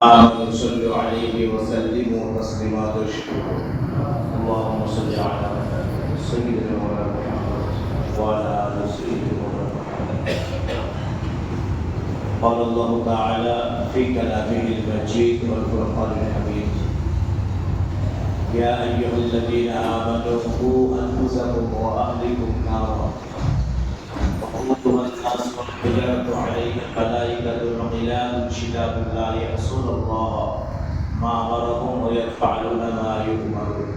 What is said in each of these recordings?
صلوا عليه وسلموا تسليما اللهم صل على سيدنا محمد وعلى آل سيدنا محمد. قال الله تعالى في كلامه المجيد والفرقان الحميد. يا أيها الذين آمنوا قوا أنفسكم وأهلكم نارا. وقودها الناس والحجارة عليها ملائكة غلال شداد لا يعصون الله ما أمرهم ويفعلون ما يؤمرون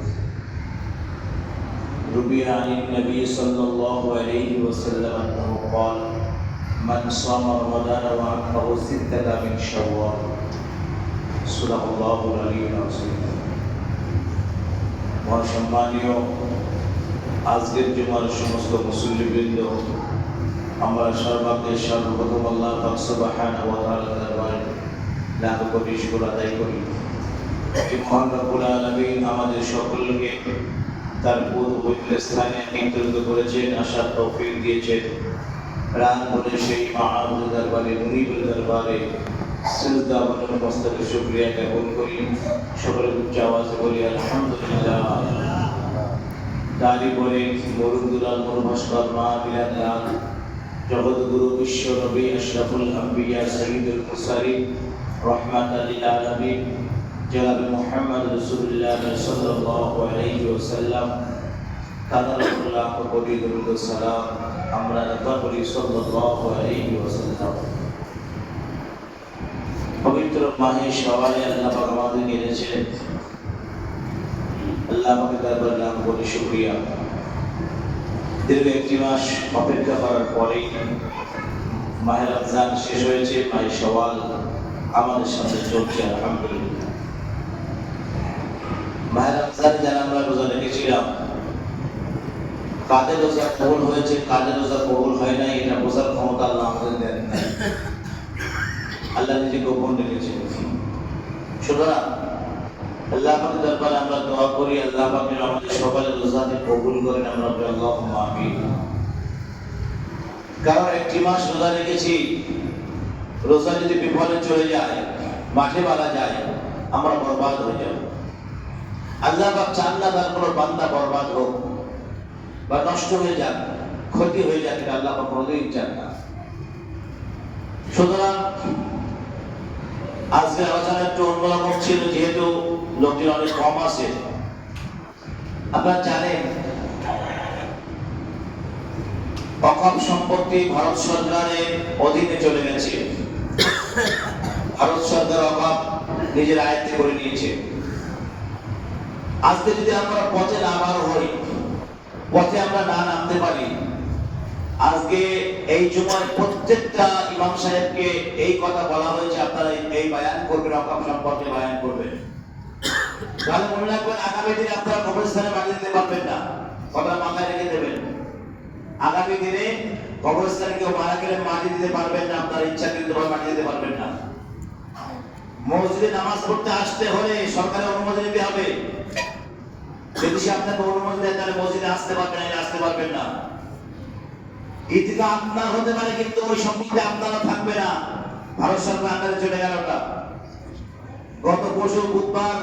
روي عن النبي صلى الله عليه وسلم أنه قال من صام رمضان وعقبه ستة من شوال صدق الله العلي العظيم মহাসম্মানীয় আজকের জুমার সমস্ত মুসল্লিবৃন্দ আমরা সর্বাগ্রে সর্বপ্রথম আল্লাহ তাআলা দরবারে আদায় করি। মহান আমাদের সকলকে তার পবিত্র স্থানে নির্ধারিত করেছেন আশার তৌফিক দিয়েছেন। প্রাণ বলে সেই মাহবুদ দরবারে মুনিবুল দরবারে সিজদা শুকরিয়া জ্ঞাপন করি। সকলে উচ্চ আওয়াজে বলি, আলহামদুলিল্লাহ। তারি বলে মরুদুলাল মরুভাস্কর মা বিলাল লাল জগৎগুরু বিশ্ব নবী আশরাফুল আম্বিয়া সঈদুল মুরসালিন রহমাতাল লিল আলামিন জনাব মুহাম্মদ রাসূলুল্লাহ সাল্লাল্লাহু আলাইহি ওয়াসাল্লাম তাদের লাখ কোটি দরুদ ও সালাম আমরা আতা করি সাল্লাল্লাহু আলাইহি ওয়াসাল্লাম পবিত্র মাহে শাওয়ালে আল্লাহ পাক আমাদেরকে এনেছিলেন আল্লাহ পাকের দরবারে লাখ কোটি শুকরিয়া দীর্ঘ একটি মাস অপেক্ষা করার পরেই মাহে রমজান শেষ হয়েছে মাহে সওয়াল আমাদের সাথে চলছে, আলহামদুলিল্লাহ। মাহে রমজান যারা আমরা রোজা রেখেছিলাম, কাদের রোজা কবুল হয়েছে, কাদের রোজা কবুল হয় নাই, এটা বোঝার ক্ষমতা আল্লাহ আমাদের দেন আল্লাহ নিজে গোপন রেখেছে। সুতরাং কারণ একটি মাস রোজা রেখেছি, রোজা যদি বিফলে চলে যায়, মাঠে মারা যায়, আমরা বরবাদ হয়ে যাব। আল্লাহ পাক চান না তার কোনো বান্দা বরবাদ হোক, বা নষ্ট হয়ে যাক, ক্ষতি হয়ে যাক, এটা আল্লাহ পাক কোনোদিন চান না। সুতরাং আজকে আলোচনা একটু অন্যরকম ছিল, যেহেতু লোকজন অনেক কম আছে। আপনারা জানেন, অকম সম্পত্তি ভারত সরকারের অধীনে চলে গেছে। ভারত সরকার অভাব নিজের আয়ত্তে করে নিয়েছে। আজকে যদি আমরা পথে নামার হই, পথে আমরা না নামতে পারি, আজকে এই জুমার প্রত্যেকটা ইমাম সাহেবকে এই কথা বলা হয়েছে, আপনারা এই বায়ান করবেন, অকাম সম্পর্কে বায়ান করবেন। তাহলে মনে রাখবেন আগামী দিনে আপনারা কবরস্থানে মাটি দিতে পারবেন না। কথা মাথায় রেখে দেবেন। আগামী দিনে কবরস্থানে কেউ মারা গেলে মাটি দিতে পারবেন না, আপনার ইচ্ছা কিন্তু মাটি দিতে পারবেন না। মসজিদে নামাজ পড়তে আসতে হলে অনুমতি নিতে হবে। যদি সে আপনাকে অনুমতি দেয়, তাহলে মসজিদে আসতে পারবেন না, আসতে পারবেন না। ঈদগা আপনার হতে পারে, কিন্তু ওই সম্পত্তি আপনারা থাকবে না। ভারত সরকার চলে গেল গত পরশু বুধবার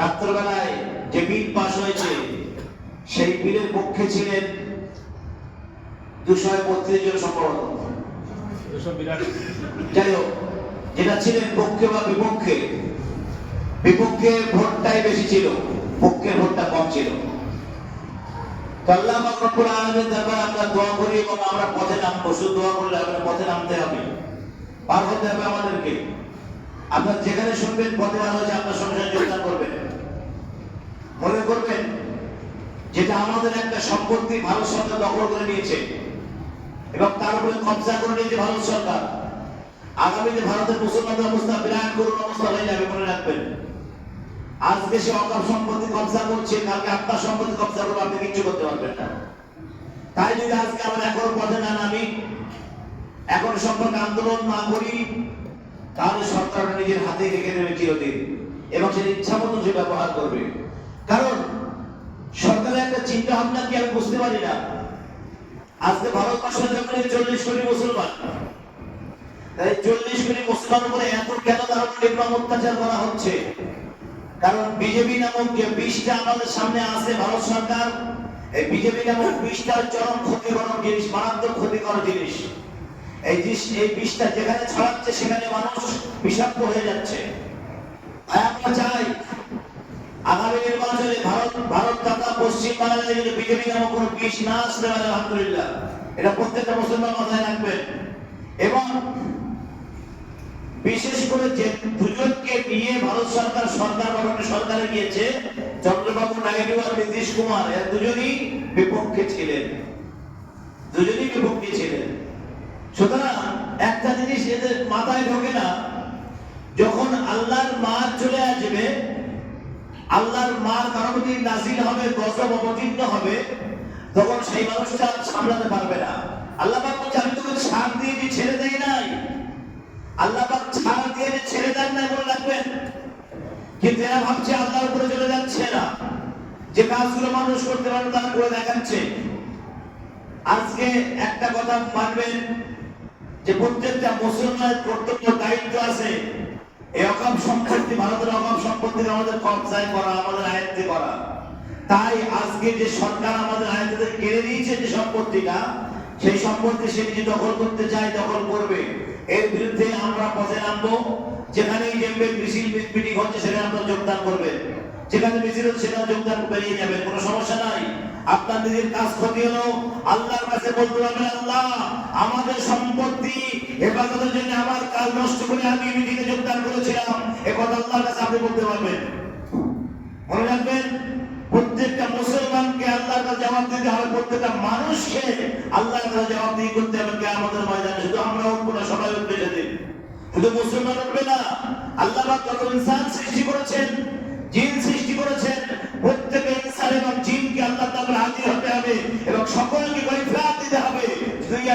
রাত্রবেলায় যে বিল পাস হয়েছে সেই বিলের পক্ষে ছিলেন দুশো বত্রিশ জন সম্ভবত। যাই হোক যেটা ছিলেন পক্ষে বা বিপক্ষে বিপক্ষে ভোটটাই বেশি ছিল পক্ষের ভোটটা কম ছিল। আল্লাহ রব্বুল আলামিনের দরবারে আমরা দোয়া করি এবং আমরা পথে নামবো শুধু দোয়া করলে না, পথে নামতে হবে। পার হতে হবে আমাদেরকে। আপনার যেখানে শুনবেন পথে বার হয়েছে আপনার সঙ্গে যোগদান করবেন। মনে করবেন, যেটা আমাদের একটা সম্পত্তি ভারত সরকার দখল করে নিয়েছে, এবং তার উপরে কবজা করে নিয়েছে ভারত সরকার। আগামীতে ভারতের মুসলমানদের অবস্থা বিরাট করুন অবস্থা হয়ে যাবে, মনে রাখবেন। আজকে সে অকাপ সম্পত্তি কবজা করছে, কালকে আপনার সম্পত্তি কবজা করবে, আপনি কিচ্ছু করতে পারবেন না। তাই যদি আজকে আমরা এখন পথে না নামি, এখন সম্পর্কে আন্দোলন না করি, তাহলে সরকার নিজের হাতে রেখে দেবে চিরদিন, এবং সে ইচ্ছা মতো সে ব্যবহার করবে। কারণ সরকারের একটা চিন্তা ভাবনা কি আমি বুঝতে পারি না। আজকে ভারতবর্ষের যখন চল্লিশ কোটি মুসলমান। তাই চল্লিশ কোটি মুসলমান উপরে এত কেন তার নির্মম অত্যাচার করা হচ্ছে? কারণ বিজেপি নামক যে বিষটা আমাদের সামনে আছে ভারত সরকার, এই বিজেপি নামক বিষটা চরম ক্ষতিকর জিনিস, মারাত্মক ক্ষতিকর জিনিস। এই জিনিস, এই বিষটা যেখানে ছড়াচ্ছে, সেখানে মানুষ বিষাক্ত হয়ে যাচ্ছে। আমরা চাই ভারত ভারত পশ্চিম বিজেপি নামক কোনো না আলহামদুলিল্লাহ। এটা প্রত্যেকটা মুসলমান মাথায় রাখবেন এবং বিশেষ করে যে দুজনকে নিয়ে ভারত সরকার সরকার সরকারে গিয়েছে, চন্দ্রবাবু, নাইডু আর নীতিশ কুমার, এরা দুজনই বিপক্ষে ছিলেন। দুজনই বিপক্ষে ছিলেন। সুতরাং একটা জিনিস এদের মাথায় ঢোকে না, যখন আল্লাহর মার চলে আসবে আল্লাহর মার কারণে নাজিল হবে, গজব অবতীর্ণ হবে, তখন সেই মানুষটা সামলাতে পারবে না। আল্লাহ পাক বলছে, আমি তোকে ছাড় দিয়ে যে ছেড়ে দেই নাই। আল্লাহ পাক ছাড় দিয়ে যে ছেড়ে দেন না বলে রাখবেন। কিন্তু এরা ভাবছে, আল্লাহর উপরে চলে যাচ্ছে না যে কাজগুলো মানুষ করতে পারে, তারা করে দেখাচ্ছে। আজকে একটা কথা মানবেন, যে প্রত্যেকটা মুসলমানের কর্তব্য, দায়িত্ব আছে। এই অকাম সম্পত্তি ভারতের অকাম সম্পত্তি আমাদের কবজায় করা আমাদের আয়ত্তে করা তাই আজকে যে সরকার আমাদের আয়ত্তে কেড়ে নিয়েছে যে সম্পত্তিটা, সেই সম্পত্তি সে নিজে দখল করতে চায়, দখল করবে। এর বিরুদ্ধে আমরা পথে নামবো যেখানেই দেখবেন মিছিল মিটিং হচ্ছে, সেখানে আপনারা যোগদান করবেন। যেখানে মিছিল হচ্ছে, সেখানে যোগদান বেরিয়ে যাবেন, কোনো সমস্যা নাই। আপনার নিজের কাজ ক্ষতি হলো, আল্লাহর কাছে বলতে পারবেন আল্লাহ, আমাদের সম্পত্তি হেফাজতের জন্য আমার কাজ নষ্ট করে আমি মিটিংয়ে যোগদান করেছিলাম। এ কথা আল্লাহর কাছে আপনি বলতে পারবেন। মনে রাখবেন, প্রত্যেকটা মুসলমানকে আল্লাহর কাছে জবাব দিতে হবে, প্রত্যেকটা মানুষকে আল্লাহর কাছে জবাব দিয়ে করতে হবে কে আমাদের ময়দানে। শুধু আমরা উঠবো না, সবাই উঠবে সেদিন। শুধু মুসলমান উঠবে না, আল্লাহ যত ইনসান সৃষ্টি করেছেন, জিন সৃষ্টি করেছেন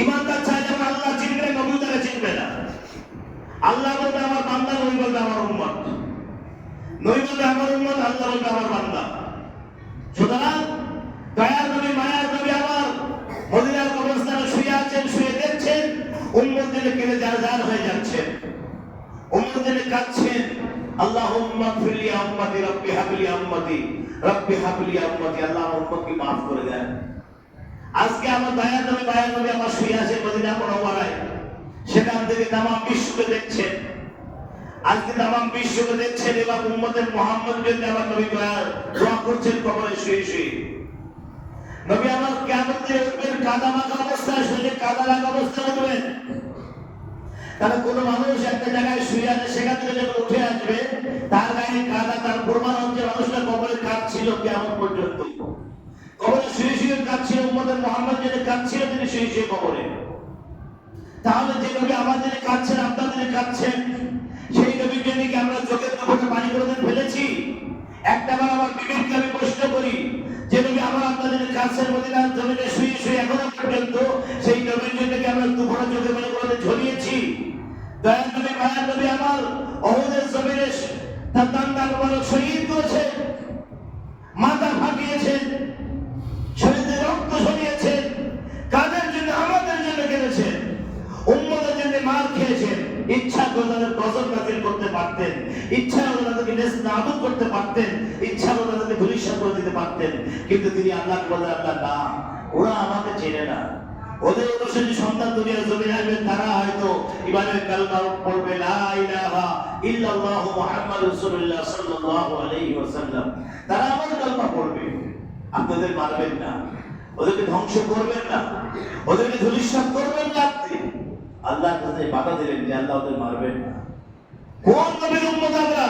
ইমানদার ছাড়া যেমন আল্লাহ চিনবে, নবী তারা চিনবে না। আল্লাহ বলবে, আমার বান্দা, নবী বলবে, আমার উম্মত। নবী বলবে, আমার উম্মত, আল্লাহ বলবে, আমার বান্দা। সুতরাং, দয়ার নবী, মায়ার নবী আমার মদিনার কবরস্থানে শুয়ে আছেন, শুয়ে দেখছেন, উম্মত দিনে কেড়ে যার যার হয়ে যাচ্ছেন উম্মত দিনে কাঁদছেন, আল্লাহুম্মা ফিরলি উম্মতি রব্বি হাবলি উম্মতি রব্বি হাবলি উম্মতি আল্লাহ উম্মতকে maaf করে দেন। আজকে আমার দয়ার নবী মায়ার নবী আমার শুয়ে আছে, মদিনা মুনাওয়ারায় সেখান থেকে তামাম বিশ্বকে দেখছেন। আজকে তামাম বিশ্বকে দেখছেন এবং উম্মতের মোহাম্মদ জন্য আমার নবী দয়া দোয়া করছেন কবরে শুয়ে শুয়ে। নবী আমার কেমন উঠবেন, কাদা মাখা অবস্থায় শরীরে কাদা লাগা অবস্থায় উঠবেন। তাহলে কোন মানুষ একটা জায়গায় শুয়ে আছে, সেখান থেকে যখন উঠে আসবে, তার গায়ে কাদা, তার প্রমাণ হচ্ছে মানুষটা কবরে কাঁদছিল কেমন পর্যন্ত তাহলে যে কাঁদছেন আপনাদের কাঁদছেন, সেই আমরা ফেলেছি? একটা বার আমার আমি প্রশ্ন করি, যে আমার আপনাদের কাছে শুয়ে শুয়ে এখনও পর্যন্ত সেই নবীর জন্য কি আমরা দুপুরে চোখে পানি করে ঝরিয়েছি দয়াল নবী মায়ার নবী আমার অহুদের জমিনে তার দান্ডা মুবারক শহীদ করেছে মাথা ফাটিয়েছেন শরীরে রক্ত ঝরিয়েছেন কাদের জন্য আমাদের জন্য কেঁদেছেন উম্মতের জন্য মার খেয়েছেন ইচ্ছা করে তাদের গজব নাজিল করতে পারতেন ইচ্ছা করে তাদেরকে নেস নাবুদ করতে পারতেন ইচ্ছা করে তাদেরকে ধুলিশা করে দিতে পারতেন কিন্তু তিনি আল্লাহ বলে আল্লাহ না ওরা আমাকে চেনে না ওদের অনুসারী সন্তান দুনিয়ার জমিনে আসবে তারা হয়তো কালমা পড়বে, লা ইলাহা মুহাম্মাদুর রাসূলুল্লাহ সাল্লাল্লাহু আলাইহি ওয়াসাল্লাম। তারা আমার কালমা পড়বে। আপনাদের মারবেন না। ওদেরকে ধ্বংস করবেন না। ওদেরকে করবেন না আপনি। আল্লাহর কাছে বাধা দিলেন যে আল্লাহ ওদের মারবেন না। কোন নবীর উম্মত আমরা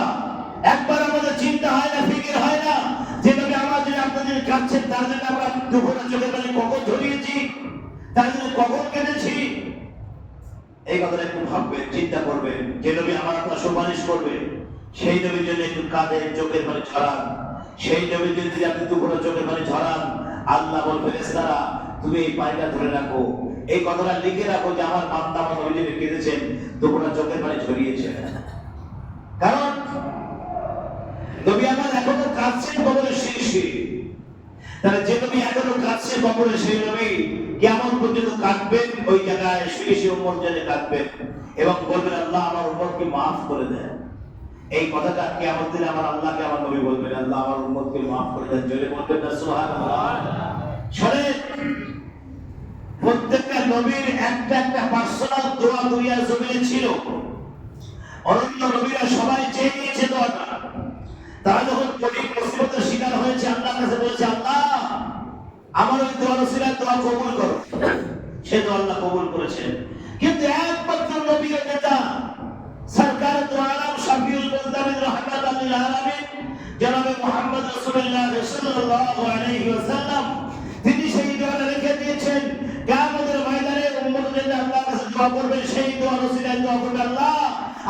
একবার আমাদের চিন্তা হয় না, ফিকির হয় না। যে আমার জন্য আপনাদের কাঁদছেন, তার জন্য আমরা চোখে কখন ঝরিয়েছি তার জন্য কখন কেঁদেছি? এই কথাটা একটু ভাববেন, চিন্তা করবেন। যে নবী আমার আপনার সুপারিশ করবে, সেই নবীর জন্য একটু কাঁধে চোখের পানি ছড়ান। সেই নবীর জন্য যদি আপনি দুপুরে চোখের পানি ছড়ান, আল্লাহ বলবে, ফেরেশতারা, তুমি এই পানিটা ধরে রাখো। এই কথাটা লিখে রাখো যে আমার বান্দা আমার নবী যিনি কেঁদেছেন, দুপুরে চোখের পানি ছড়িয়েছেন। কারণ, নবী আমার এখনও কাঁদছেন কবরের শীর্ষে। তাহলে যে এখনও কাঁদছে কবরে সেই কেমন পর্যন্ত ওই জায়গায় শুয়ে কাঁদবেন এবং বলবেন, আল্লাহ আমার মাফ করে এই কথাটা দিনে আমার আল্লাহকে আমার নবী বলবেন, আল্লাহ আমার মাফ করে দেন। বলবেন না প্রত্যেকটা নবীর একটা একটা পার্সোনাল দোয়া ছিল। অনন্য নবীরা সবাই চেয়ে নিয়েছে দোয়াটা। তারা যখন কঠিন শিকার হয়েছে, আল্লাহর কাছে বলেছে, আল্লাহ আমার ওই দোয়া রসিলার দোয়া কবুল করো। সে দোয়া আল্লাহ কবুল করেছেন কিন্তু একমাত্র নবীর নেতা, সরকার দো আলম শাফিউল মুজদামিন রহমাত আল্লিল আলামিন, জনাবে মুহাম্মদ রাসূলুল্লাহ সাল্লাল্লাহু আলাইহি ওয়াসাল্লাম, তিনি সেই দোয়াটা রেখে দিয়েছেন। কিয়ামতের ময়দানে উম্মতদের আল্লাহর কাছে দোয়া করবেন, সেই দোয়া রসিলার দোয়া করবে আল্লাহ।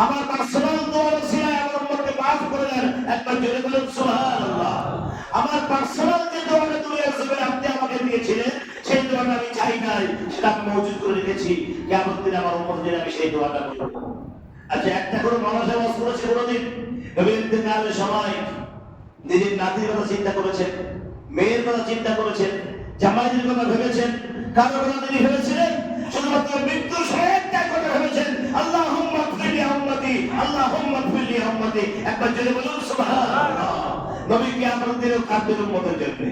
আমার পার্সোনাল দোয়া রসিলায় আমার উম্মতকে মাফ করে দেন। একবার জোরে বলুন, সুবহানাল্লাহ। আমার পার্সোনাল আমি মজুদ করে রেখেছি কেমন দিন আমার উম্মতদের আমি সেই দোয়াটা করব। আচ্ছা একটা করে মানুষ আওয়াজ করেছে কোনোদিন? ইন্তেকালের সময় নিজের নাতির কথা চিন্তা করেছেন, মেয়ের কথা চিন্তা করেছেন, জামাইদের কথা ভেবেছেন, কারও কথা তিনি ভেবেছিলেন? শুধুমাত্র মৃত্যুর সময় একটা ভেবেছেন আল্লাহ হুম্মত ফিলি উম্মতি আল্লাহ হুম্মত ফিলি উম্মতি। একবার জোরে বলুন, সুবহানাল্লাহ। নবী কিয়ামত দিনেও কাঁদবেন উম্মতের জন্য।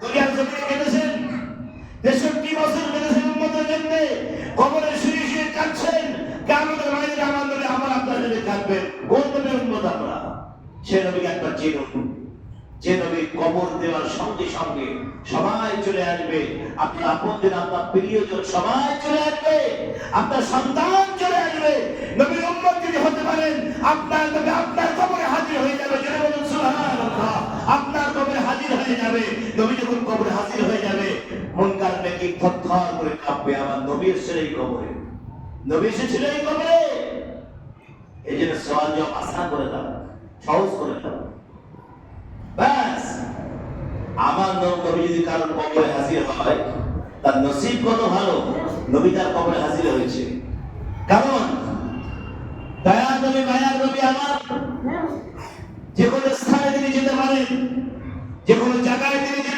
দুনিয়ার জমিনে কেঁদেছেন? তেষট্টি বছর কেঁদেছেন উম্মতের জন্য? কবরে শুয়ে শুয়ে কাঁদছেন। মাঝে আমার নবী, আমার আপনার জন্য কাঁদবেন নবীর উম্মত আমরা সে নবীকে একবার চিনুন। যে নবী কবর দেওয়ার সঙ্গে সঙ্গে সবাই চলে আসবে। আপনার আপনজন আপনার প্রিয়জন সবাই চলে আসবে। আপনার সন্তান চলে আসবে। নবীর উম্মত যদি হতে পারেন, আপনার নবী আপনার কবরে হাজির হয়ে যাবে। আপনার কবরে হাজির হয়ে যাবে নবী যখন কবরে হাজির হয়ে যাবে মুনকার নাকি করে কাঁপবে আমার কবরে। এই কবরে। এই জন্য সওয়াল জবাব আসান করে দাও সহজ করে দাও। ব্যাস। আমার নবী যদি কারোর কবরে হাজির হয়, তার নসিব কত ভালো? নবী তার কবরে হাজির হয়েছে। কারণ, দয়ার নবী, মায়ার নবী আমার। যে কোনো স্থানে তিনি যেতে পারেন, যে কোনো জায়গায় তিনি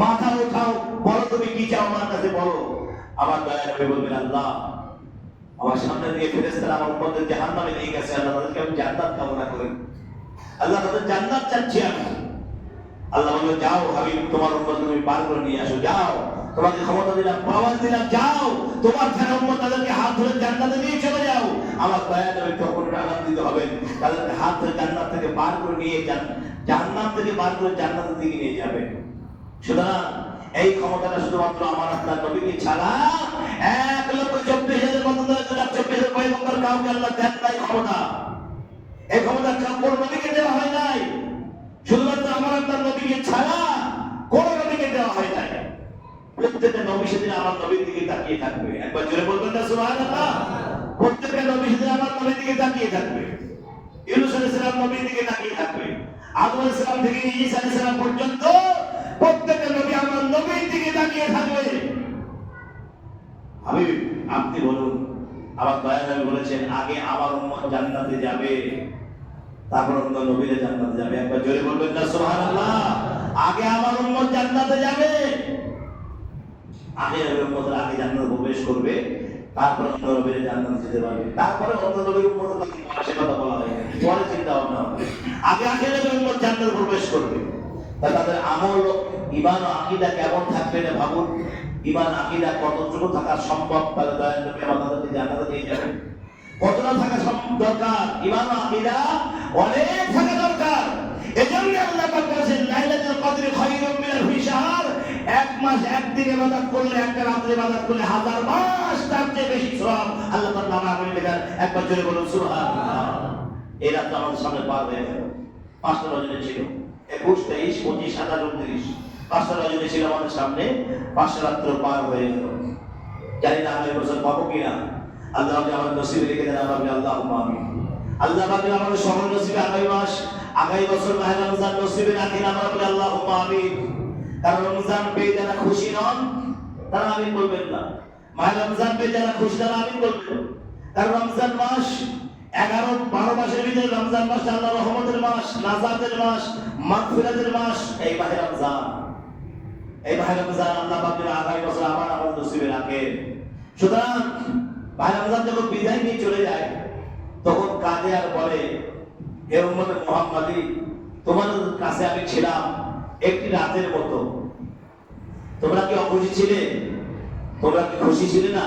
মাথা উঠাও, বলো তুমি কি চাও আমার কাছে, বলো। আমার দয়া নবী বলবেন, আল্লাহ, আমার সামনে দিয়ে ফেরেশতারা আমার উম্মতদের জাহান্নামে নিয়ে গেছে, আল্লাহ তাদেরকে আমি জান্নাত কামনা করি। আল্লাহ তাদের জান্নাত চাচ্ছি আমি। আল্লাহ বলল, যাও হাবিব, তোমার উম্মত তুমি পার করে নিয়ে আসো, যাও। তোমাকে ক্ষমতা দিলাম, পাওয়ার দিলাম, যাও। তোমার ছাড়া উম্মত তাদেরকে হাত ধরে জান্নাতে নিয়ে চলে যাও। আমার দয়া নবী তখন আনন্দিত হবেন তাদেরকে হাত ধরে জান্নাত থেকে পার করে নিয়ে যান, জান্নাত থেকে পার করে জান্নাতের দিকে নিয়ে যাবে। সুতরাং এই ক্ষমতাটা শুধুমাত্র আমার আপনার নবীকে ছাড়া এক লক্ষ চব্বিশ হাজার চব্বিশ হাজার কাউকে আল্লাহ দেন নাই ক্ষমতা। এই ক্ষমতা কোন নবীকে দেওয়া হয় নাই। শুধুমাত্র আমার আপনার নবীকে ছাড়া কোন নবীকে দেওয়া হয় নাই। প্রত্যেকটা নবী সেদিন আমার নবীর দিকে তাকিয়ে থাকবে। একবার জোরে বলবেন না, সুবহানাল্লাহ। প্রত্যেকটা নবী সেদিন আমার নবীর দিকে তাকিয়ে থাকবে। ইউনুস আলাইহিস নবীর দিকে তাকিয়ে থাকবে। আদম আলাইহিস থেকে ঈসা আলাইহিস পর্যন্ত প্রত্যেকটা নবী আমার নবীর দিকে তাকিয়ে থাকবে। আমি, আপনি বলুন, আমার দয়া নবী বলেছেন, আগে আমার উম্মত জান্নাতে যাবে, তারপর অন্য নবীরা জান্নাতে যাবে। একবার জোরে বলবেন না, সুবহানাল্লাহ। আগে আমার উম্মত জান্নাতে যাবে। আগে নবীর উম্মতরা আগে জান্নাতে প্রবেশ করবে, তারপর অন্য নবীরা জান্নাতে যেতে পারবে। তারপরে অন্য নবীর উম্মত সে কথা বলা হয় পরে চিন্তা ভাবনা হবে। আগে আগে নবীর উম্মত জান্নাতে প্রবেশ করবে। তাদের আমল ইমান আকীদা কেমন থাকবে না ভাবুন। ইমান আকিদা কতটুকু থাকা সম্ভব তাহলে দয়া করে আমাদেরকে জানাতে দিয়ে যাবেন। কতটা থাকা সম- দরকার? ইমান আকিদা অনেক থাকা দরকার। এজন্য আল্লাহ পাক বলেছেন, লাইলাতুল কদর মিনাল এক মাস একদিন ইবাদত করলে, একটা রাত্রে ইবাদত করলে হাজার মাস তার চেয়ে বেশি সওয়াব আল্লাহ তাআলা নামে আপনি লেখার একবার জোরে বলুন, সুবহানাল্লাহ। এই রাত আমাদের সামনে পার পাঁচটা রজনী ছিল। একুশ, তেইশ, পঁচিশ, সাতাশ, উনত্রিশ। পাঁচটা রজনী ছিল আমাদের সামনে, পাঁচটা রাত্র পার হয়ে গেল। জানি না আগামী বছর পাবো কিনা। আল্লাহ আপনি আমার নসিবে লিখে দেন আমি আল্লাহ আমি আল্লাহ পাকে আমাদের সকল নসিবে আগামী মাস, আগামী বছর মাহে রমজান নসিবে রাখেন আমরা বলি আল্লাহ আমি কারণ রমজান পেয়ে যারা খুশি নন, তারা আমি বলবেন না। মাহে রমজান পেয়ে যারা খুশি, তারা আমি বলবেন। কারণ রমজান মাস এগারো, বারো মাসের ভিতরে রমজান মাস আল্লাহ রহমতের মাস, নাজাতের মাস, মাগফিরাতের মাস, এই মাহে রমজান। এই ভাই রমজান আল্লাহ পাকের আগামী বছর আবার আমাদের নসিবে রাখেন সুতরাং ভাই রমজান যখন বিদায় নিয়ে চলে যায়, তখন কাঁদে আর বলে হে উম্মতে মুহাম্মাদি তোমাদের কাছে আমি ছিলাম একটি রাতের মতো। তোমরা কি অখুশি ছিলে? তোমরা কি খুশি ছিলে না?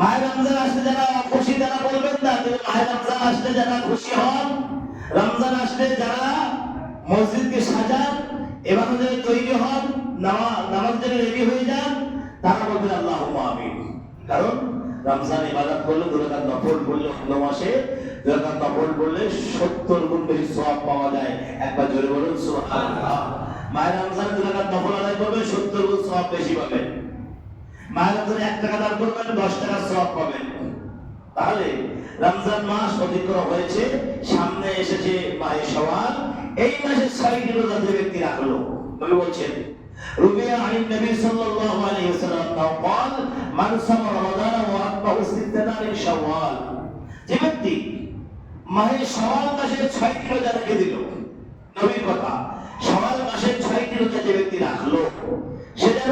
মায়ের রমজান আসলে যারা খুশি তারা বলবেন না, কিন্তু মায়ের রমজান আসলে যারা খুশি হন, রমজান আসলে যারা মসজিদকে সাজান এবার তৈরি হন নামাজ জন্য রেডি হয়ে যান, তারা বলবেন আল্লাহ আমিন। কারণ রমজান ইবাদত করলে দুরাকাত নফল করলে অন্য মাসে, দুরাকাত নফল করলে সত্তর গুণ বেশি সওয়াব পাওয়া যায়। একবার জোরে বলুন, সুবহানাল্লাহ। মায়ের রমজান দুরাকাত নফল আদায় করবে সত্তর গুণ সওয়াব বেশি পাবেন। মায়ের রমজানে এক টাকা দান করবেন দশ টাকা সওয়াব পাবেন তাহলে রমজান মাস অতিক্রম হয়েছে সামনে এসেছে মাহে সওয়াল এই মাসে ছয়টি রোজা যে ব্যক্তি রাখলো নবী বলছেন রুবিয়া আন নবী সাল্লাল্লাহু আলাইহি ওয়াসাল্লাম قال من صام رمضان واتبعه ستا من شوال যে ব্যক্তি মাহে সওয়াল মাসে ছয়টি রোজা রেখে দিল নবীর কথা সওয়াল মাসে ছয়টি রোজা যে ব্যক্তি রাখলো সে যেন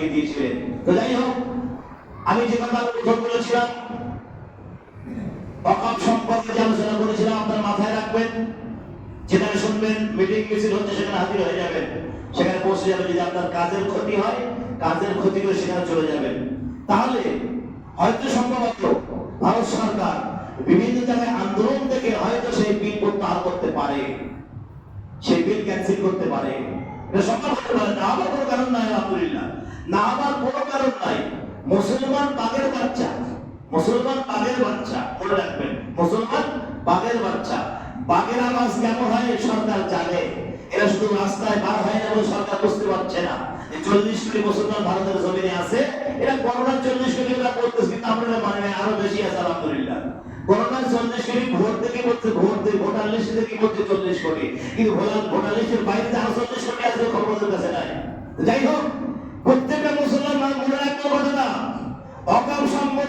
দয়া দিয়েছিলেন। তো যাই হোক, আমি যে কথা প্রথম বলেছিলাম অকাপ সম্পর্কে যে আলোচনা করেছিলাম, আপনার মাথায় রাখবেন, যেখানে শুনবেন, মিটিং মিছিল হচ্ছে, সেখানে হাজির হয়ে যাবেন। সেখানে পৌঁছে যাবেন যদি আপনার কাজের ক্ষতি হয়, কাজের ক্ষতি করে সেখানে চলে যাবেন। তাহলে, হয়তো সম্ভবত ভারত সরকার বিভিন্ন জায়গায় আন্দোলন থেকে হয়তো সেই বিল প্রত্যাহার করতে পারে, সেই বিল ক্যান্সেল করতে পারে। সম্ভব হতে পারে না, আবার কোনো কারণ নাই, আলহামদুলিল্লাহ। না আবার কোনো কারণ নাই। মুসলমান বাঘের বাচ্চা। মুসলমান বাঘের বাচ্চা, মনে রাখবেন। মুসলমান বাঘের বাচ্চা। বাঘের আওয়াজ কেমন হয়, সরকার জানে। এরা শুধু রাস্তায় বার হয় না সরকার বুঝতে পারছে না। চল্লিশ কোটি মুসলমান ভারতের জমিনে আছে, এরা করোনার চল্লিশ কোটি এরা বলতেছে, কিন্তু আমরা মানে আরও বেশি আছে, আলহামদুলিল্লাহ। করোনার চল্লিশ কোটি ভোট থেকে বলছে? ভোট দিয়ে ভোটার লিস্ট থেকে বলছে চল্লিশ কোটি? কিন্তু ভোটার লিস্টের বাইরে আরও চল্লিশ কোটি আছে, খবর কাছে নাই। যাই হোক